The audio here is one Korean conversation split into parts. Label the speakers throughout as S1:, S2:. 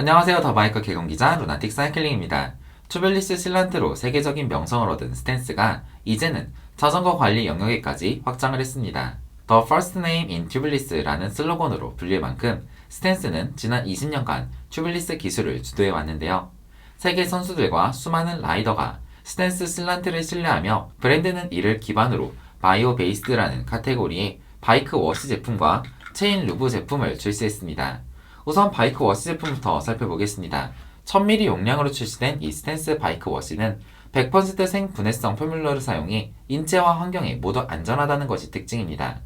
S1: 안녕하세요. 더바이커 개공기자 루나틱 사이클링입니다. 투벨리스 실란트로 세계적인 명성을 얻은 스탠스가 이제는 자전거 관리 영역에까지 확장을 했습니다. The First Name in Tubeless라는 슬로건으로 불릴 만큼 스탠스는 지난 20년간 튜블리스 기술을 주도해 왔는데요. 세계 선수들과 수많은 라이더가 스탠스 슬란트를 신뢰하며 브랜드는 이를 기반으로 바이오 베이스드라는 카테고리의 바이크 워시 제품과 체인 루브 제품을 출시했습니다. 우선 바이크 워시 제품부터 살펴보겠습니다. 1000ml 용량으로 출시된 이 스탠스 바이크 워시는 100% 생분해성 포뮬러를 사용해 인체와 환경에 모두 안전하다는 것이 특징입니다.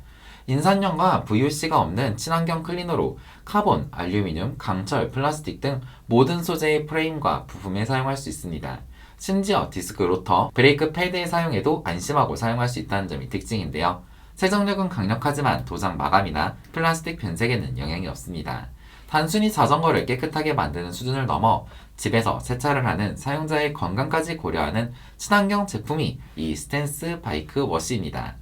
S1: 인산염과 VOC가 없는 친환경 클리너로 카본, 알루미늄, 강철, 플라스틱 등 모든 소재의 프레임과 부품에 사용할 수 있습니다. 심지어 디스크 로터, 브레이크 패드에 사용해도 안심하고 사용할 수 있다는 점이 특징인데요. 세정력은 강력하지만 도장 마감이나 플라스틱 변색에는 영향이 없습니다. 단순히 자전거를 깨끗하게 만드는 수준을 넘어 집에서 세차를 하는 사용자의 건강까지 고려하는 친환경 제품이 이 스탠스 바이크 워시입니다.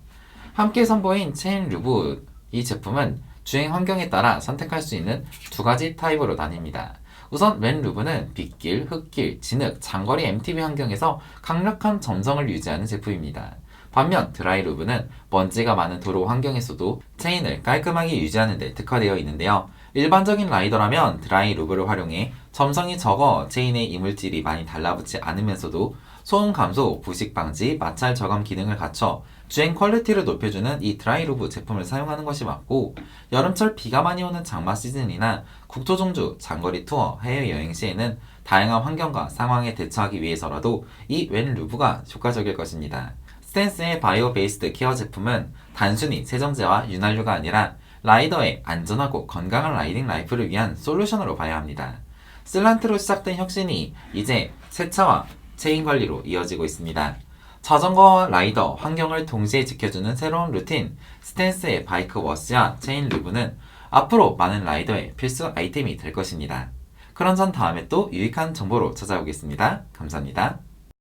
S1: 함께 선보인 체인 루브 이 제품은 주행 환경에 따라 선택할 수 있는 두 가지 타입으로 나뉩니다. 우선 왼 루브는 빗길, 흙길, 진흙, 장거리 MTB 환경에서 강력한 점성을 유지하는 제품입니다. 반면 드라이 루브는 먼지가 많은 도로 환경에서도 체인을 깔끔하게 유지하는 데 특화되어 있는데요. 일반적인 라이더라면 드라이 루브를 활용해 점성이 적어 체인에 이물질이 많이 달라붙지 않으면서도 소음 감소, 부식 방지, 마찰 저감 기능을 갖춰 주행 퀄리티를 높여주는 이 드라이 루브 제품을 사용하는 것이 맞고 여름철 비가 많이 오는 장마 시즌이나 국토 종주, 장거리 투어, 해외 여행 시에는 다양한 환경과 상황에 대처하기 위해서라도 이 웬 루브가 효과적일 것입니다. 스탠스의 바이오 베이스드 케어 제품은 단순히 세정제와 윤활유가 아니라 라이더의 안전하고 건강한 라이딩 라이프를 위한 솔루션으로 봐야 합니다. 슬란트로 시작된 혁신이 이제 세차와 체인 관리로 이어지고 있습니다. 자전거와 라이더, 환경을 동시에 지켜주는 새로운 루틴, 스탠스의 바이크 워시와 체인 루브는 앞으로 많은 라이더의 필수 아이템이 될 것입니다. 그런 전 다음에 또 유익한 정보로 찾아오겠습니다. 감사합니다.